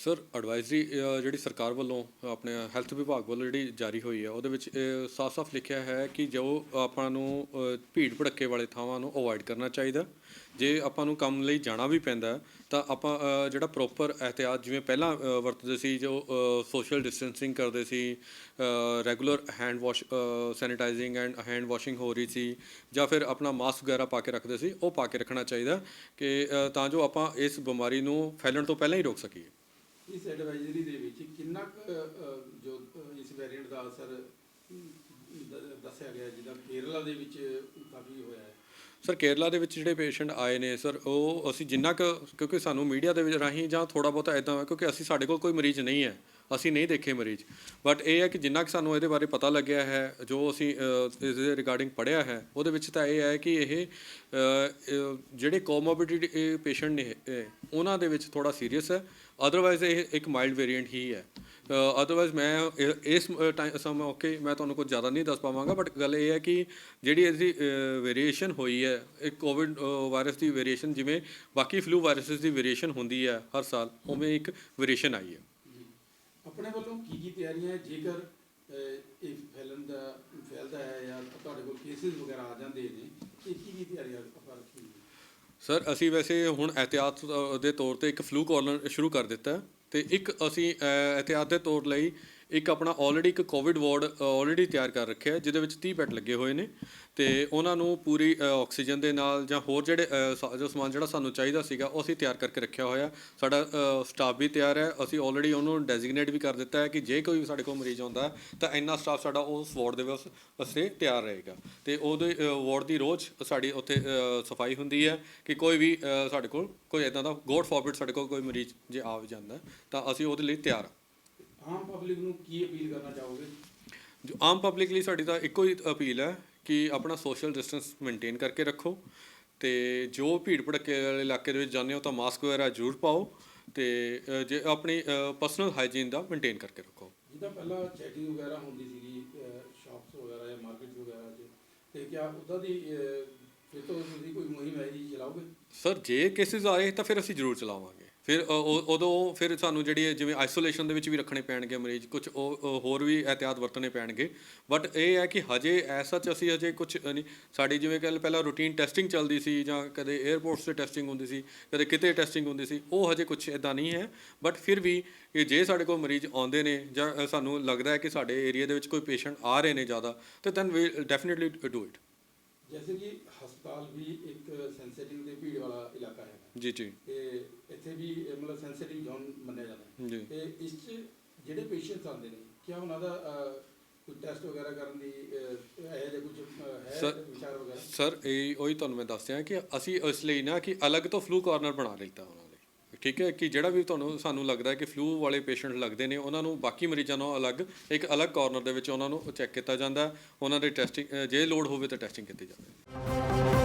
Sir advisory ਜਿਹੜੀ ਸਰਕਾਰ ਵੱਲੋਂ ਆਪਣੇ ਹੈਲਥ ਵਿਭਾਗ ਵੱਲੋਂ ਜਿਹੜੀ ਜਾਰੀ ਹੋਈ ਹੈ, ਉਹਦੇ ਵਿੱਚ ਸਾਫ਼-ਸਾਫ਼ ਲਿਖਿਆ ਹੈ ਕਿ ਜੋ ਆਪਾਂ ਨੂੰ ਭੀੜ ਭੜੱਕੇ ਵਾਲੇ ਥਾਵਾਂ ਨੂੰ ਅਵੋਇਡ ਕਰਨਾ ਚਾਹੀਦਾ। ਜੇ ਆਪਾਂ ਨੂੰ ਕੰਮ ਲਈ ਜਾਣਾ ਵੀ ਪੈਂਦਾ ਤਾਂ ਆਪਾਂ ਜਿਹੜਾ ਪ੍ਰੋਪਰ ਇਹਤਿਆਤ ਜਿਵੇਂ ਪਹਿਲਾਂ ਵਰਤਦੇ ਸੀ, ਜੋ ਸੋਸ਼ਲ ਡਿਸਟੈਂਸਿੰਗ ਕਰਦੇ ਸੀ regular hand wash sanitizing and hand washing ਹੋ ਰਹੀ ਸੀ, ਜਾਂ ਫਿਰ ਆਪਣਾ ਮਾਸਕ ਵਗੈਰਾ ਪਾ ਕੇ ਰੱਖਦੇ ਸੀ, ਉਹ ਪਾ ਕੇ ਰੱਖਣਾ ਚਾਹੀਦਾ ਕਿ ਤਾਂ ਜੋ ਆਪਾਂ ਇਸ ਬਿਮਾਰੀ ਨੂੰ ਫੈਲਣ ਤੋਂ ਪਹਿਲਾਂ ਹੀ ਰੋਕ ਸਕੀਏ। ਇਸ ਐਡਵਾਈਜ਼ਰੀ ਦੇ ਵਿੱਚ ਕਿੰਨਾ ਕੁ ਜੋ ਇਸ ਵੇਰੀਐਂਟ ਦਾ ਅਸਰ ਦ- ਦੱਸਿਆ ਗਿਆ, ਜਿੱਦਾਂ ਕੇਰਲਾ ਦੇ ਵਿੱਚ ਕਾਫੀ ਹੋਇਆ ਹੈ? ਸਰ ਕੇਰਲਾ ਦੇ ਵਿੱਚ ਜਿਹੜੇ ਪੇਸ਼ੈਂਟ ਆਏ ਨੇ ਸਰ ਉਹ ਅਸੀਂ ਜਿੰਨਾ ਕੁ ਕਿਉਂਕਿ ਸਾਨੂੰ ਮੀਡੀਆ ਦੇ ਵਿੱਚ ਰਾਹੀਂ ਜਾਂ ਥੋੜਾ ਬਹੁਤਾ ਇਦਾਂ ਕਿਉਂਕਿ ਅਸੀਂ ਸਾਡੇ ਕੋਲ ਕੋਈ ਮਰੀਜ਼ ਨਹੀਂ ਹੈ ਅਸੀਂ ਨਹੀਂ ਦੇਖੇ ਮਰੀਜ਼। ਬਟ ਇਹ ਹੈ ਕਿ ਜਿੰਨਾ ਕੁ ਸਾਨੂੰ ਇਹਦੇ ਬਾਰੇ ਪਤਾ ਲੱਗਿਆ ਹੈ ਜੋ ਅਸੀਂ ਅ, ਇਸ ਦੇ ਰਿਗਾਰਡਿੰਗ ਪੜ੍ਹਿਆ ਹੈ ਉਹਦੇ ਵਿੱਚ ਤਾਂ ਇਹ ਹੈ ਕਿ ਇਹ ਜਿਹੜੇ ਕੋਮੋਬਿਡਿਟੀ ਪੇਸ਼ੈਂਟ ਨੇ ਉਹਨਾਂ ਦੇ ਵਿੱਚ ਥੋੜਾ ਸੀਰੀਅਸ ਹੈ ਅਦਰਵਾਈਜ਼ ਇਹ ਇੱਕ ਮਾਈਲਡ ਵੇਰੀਐਂਟ ਹੀ ਹੈ। ਅਦਰਵਾਈਜ਼ ਮੈਂ ਇਹ- ਇਸ ਟਾਈਮ ਸਮਾਂ ਓਕੇ ਮੈਂ ਤੁਹਾਨੂੰ ਕੁਝ ਜ਼ਿਆਦਾ ਨਹੀਂ ਦੱਸ ਪਾਵਾਂਗਾ ਬਟ ਗੱਲ ਇਹ ਹੈ ਕਿ ਜਿਹੜੀ ਇਹਦੀ ਵੇਰੀਏਸ਼ਨ ਹੋਈ ਹੈ ਇੱਕ ਕੋਵਿਡ ਵਾਇਰਸ ਦੀ ਵੇਰੀਏਸ਼ਨ ਜਿਵੇਂ ਬਾਕੀ ਫਲੂ ਵਾਇਰਸਸ ਦੀ ਵੇਰੀਏਸ਼ਨ ਹੁੰਦੀ ਹੈ ਹਰ ਸਾਲ ਉਵੇਂ ਇੱਕ ਵੇਰੀਏਸ਼ਨ ਆਈ ਹੈ। ਆਪਣੇ ਵੱਲੋਂ ਕੀ ਕੀ ਤਿਆਰੀਆਂ ਹੈ? ਜੇਕਰ ਇਹ ਫੈਲਣ ਦਾ ਫੈਲਦਾ ਹੈ ਜਾਂ ਤੁਹਾਡੇ ਕੋਲ ਕੇਸਿਸ ਵਗੈਰਾ ਆ ਜਾਂਦੇ ਨੇ ਇਹ ਕੀ ਕੀ ਤਿਆਰੀਆਂ ਆਪਾਂ ਰੱਖੀਆਂ ਨੇ? ਸਰ ਅਸੀਂ ਵੈਸੇ ਹੁਣ ਅ, ਦੇ ਤੌਰ ਤੇ ਇੱਕ ਫਲੂ ਕਾਰਨਰ ਸ਼ੁਰੂ ਕਰ ਦਿੱਤਾ ਹੈ। ਤੇ ਇੱਕ ਅਸੀਂ ਅ, ਇਹਤਿਆਤ ਦੇ ਤੌਰ ਲਈ ਇੱਕ ਆਪਣਾ ਆਲਰੇਡੀ ਇੱਕ ਕੋਵਿਡ ਵਾਰਡ ਆਲਰੇਡੀ ਤਿਆਰ ਕਰ ਰੱਖਿਆ ਜਿਹਦੇ ਵਿੱਚ 30 ਬੈੱਡ ਲੱਗੇ ਹੋਏ ਨੇ। ਤੇ ਉਹਨਾਂ ਨੂੰ ਪੂਰੀ ਅ, ਆਕਸੀਜਨ ਦੇ ਨਾਲ ਜਾਂ ਹੋਰ ਜਿਹੜੇ ਸਾ- ਜੋ ਸਮਾਨ ਜਿਹੜਾ ਸਾਨੂੰ ਚਾਹੀਦਾ ਸੀਗਾ ਉਹ ਅਸੀਂ ਤਿਆਰ ਕਰਕੇ ਰੱਖਿਆ ਹੋਇਆ ਸਾਡਾ ਸਟਾਫ ਵੀ ਤਿਆਰ ਹੈ। ਅਸੀਂ ਆਲਰੇਡੀ ਉਹਨੂੰ ਡੈਜ਼ਿਗਨੇਟ ਵੀ ਕਰ ਦਿੱਤਾ ਹੈ ਕਿ ਜੇ ਕੋਈ ਸਾਡੇ ਕੋਲ ਮਰੀਜ਼ ਆਉਂਦਾ ਹੈ, ਤਾਂ ਇੰਨਾ ਸਟਾਫ ਸਾਡਾ ਉਸ ਵਾਰਡ ਦੇ ਵਿੱਚ ਵਾਸਤੇ ਤਿਆਰ ਰਹੇਗਾ। ਤੇ ਉਹਦੇ ਵਾਰਡ ਦੀ ਰੋਜ਼ ਸਾਡੀ ਉੱਥੇ ਸਫ਼ਾਈ ਹੁੰਦੀ ਹੈ ਕਿ ਕੋਈ ਵੀ ਸਾਡੇ ਕੋਲ ਕੋਈ ਇਦਾਂ ਦਾ ਗੋਡ ਫੋਰਬਿਡ ਸਾਡੇ ਕੋਲ ਕੋਈ ਮਰੀਜ਼ ਜੇ ਆ ਵੀ ਜਾਂਦਾ ਤਾਂ ਅਸੀਂ ਉਹਦੇ ਲਈ ਤਿਆਰ ਹਾਂ। ਆਮ ਪਬਲਿਕ ਨੂੰ ਕੀ ਅਪੀਲ ਕਰਨਾ ਚਾਹੋਗੇ? ਜੋ ਆਮ ਪਬਲਿਕ ਲਈ ਸਾਡੀ ਤਾਂ ਇੱਕੋ ਹੀ ਅਪੀਲ ਹੈ ਕਿ ਆਪਣਾ ਸੋਸ਼ਲ ਡਿਸਟੈਂਸ ਮੇਨਟੇਨ ਕਰਕੇ ਰੱਖੋ ਤੇ ਜੋ ਭੀੜ ਭੜੱਕੇ ਵਾਲੇ ਇਲਾਕੇ ਦੇ ਵਿੱਚ ਜਾਂਦੇ ਹੋ ਤਾਂ ਮਾਸਕ ਵਗੈਰਾ ਜ਼ਰੂਰ ਪਾਓ ਤੇ ਅ, ਜੇ ਆਪਣੀ ਪਰਸਨਲ ਹਾਈਜੀਨ ਦਾ ਮੇਨਟੇਨ ਕਰਕੇ ਰੱਖੋ। ਜਿੱਦਾਂ ਪਹਿਲਾਂ ਚੈਕਿੰਗ ਵਗੈਰਾ ਹੁੰਦੀ ਸੀਗੀ ਸ਼ਾਪਸ ਵਗੈਰਾ ਜਾਂ ਮਾਰਕੀਟ ਵਗੈਰਾ 'ਚ ਤੇ ਕਿਆ ਉਹਦਾ ਦੀ ਅ, ਫਿਰ ਤੋਂ ਤੁਸੀਂ ਕੋਈ ਮੁਹਿੰਮ ਹੈ ਜੀ ਚਲਾਓਗੇ? ਸਰ ਜੇ ਕੇਸਿਸ ਆ ਰਹੇ ਤਾਂ ਫਿਰ ਅਸੀਂ ਜ਼ਰੂਰ ਚਲਾਵਾਂਗੇ। ਫਿਰ ਉਹ- ਉਦੋਂ ਫਿਰ ਸਾਨੂੰ ਜਿਹੜੀ ਹੈ ਜਿਵੇਂ ਆਈਸੋਲੇਸ਼ਨ ਦੇ ਵਿੱਚ ਵੀ ਰੱਖਣੇ ਪੈਣਗੇ ਮਰੀਜ਼ ਕੁਝ ਉਹ ਹੋਰ ਵੀ ਇਹਤਿਆਤ ਵਰਤਣੇ ਪੈਣਗੇ। ਬਟ ਇਹ ਹੈ ਕਿ ਹਜੇ ਐਸਾ ਚ ਅਸੀਂ ਹਜੇ ਕੁਝ ਨਹੀਂ, ਸਾਡੀ ਜਿਵੇਂ ਕਿ ਪਹਿਲਾਂ ਰੂਟੀਨ ਟੈਸਟਿੰਗ ਚੱਲਦੀ ਸੀ ਜਾਂ ਕਦੇ 에ਅਰਪੋਰਟਸ ਤੇ ਟੈਸਟਿੰਗ ਹੁੰਦੀ ਸੀ, ਕਦੇ ਕਿਤੇ ਟੈਸਟਿੰਗ ਹੁੰਦੀ ਸੀ, ਉਹ ਹਜੇ ਕੁਝ ਇਦਾਂ ਨਹੀਂ ਹੈ। ਬਟ ਫਿਰ ਵੀ ਜੇ ਸਾਡੇ ਕੋਲ ਮਰੀਜ਼ ਆਉਂਦੇ ਨੇ ਜਾਂ ਸਾਨੂੰ ਲੱਗਦਾ ਹੈ ਕਿ ਸਾਡੇ ਏਰੀਆ ਦੇ ਵਿੱਚ ਕੋਈ ਪੇਸ਼ੈਂਟ ਆ ਰਹੇ ਨੇ ਜ਼ਿਆਦਾ, ਤੇ then we definitely do it ਜੈਸੇ ਕਿ ਹਸਪਤਾਲ ਵੀ ਇੱਕ ਸੈਂਸਿਟਿਵ ਤੇ ਭੀੜ ਵਾਲਾ ਇਲਾਕਾ ਹੈ ਜੀ ਜੀ ਤੇ ਇੱਥੇ ਵੀ ਇਹ ਮਤਲਬ ਸੈਂਸਿਟਿਵ ਜ਼ੋਨ ਮੰਨਿਆ ਜਾਂਦਾ ਹੈ ਜੀ ਤੇ ਇਸ 'ਚ ਜਿਹੜੇ ਪੇਸ਼ੈਂਟਸ ਆਉਂਦੇ ਨੇ ਕਿਆ ਉਹਨਾਂ ਦਾ ਕੋਈ ਟੈਸਟ ਵਗੈਰਾ ਕਰਨ ਦੀ ਅ, ਇਹੋ ਜਿਹਾ ਕੁਝ ਹੈ Sir- ਵਿਚਾਰ ਵਗੈਰਾ ਸਰ ਇਹ ਉਹੀ ਤੁਹਾਨੂੰ ਮੈਂ ਦੱਸਿਆ ਕਿ ਅਸੀਂ ਇਸ ਲਈ ਨਾ ਕਿ ਅਲੱਗ ਤੋਂ ਫਲੂ ਕਾਰਨਰ ਬਣਾ ਲਿੱਤਾ ਉਹਨਾਂ ਠੀਕ ਹੈ ਕਿ ਜਿਹੜਾ ਵੀ ਤੁਹਾਨੂੰ ਸਾਨੂੰ ਲੱਗਦਾ ਹੈ ਕਿ ਫਲੂ ਵਾਲੇ ਪੇਸ਼ੈਂਟ ਲੱਗਦੇ ਨੇ, ਉਹਨਾਂ ਨੂੰ ਬਾਕੀ ਮਰੀਜ਼ਾਂ ਨਾਲੋਂ ਅਲੱਗ, ਇੱਕ ਅਲੱਗ ਕਾਰਨਰ ਦੇ ਵਿੱਚ ਉਹਨਾਂ ਨੂੰ ਚੈੱਕ ਕੀਤਾ ਜਾਂਦਾ ਉਹਨਾਂ ਦੇ ਟੈਸਟਿੰਗ ਜੇ ਲੋਡ ਹੋਵੇ ਤਾਂ ਟੈਸਟਿੰਗ ਕੀਤੀ ਜਾਂਦੀ ਹੈ।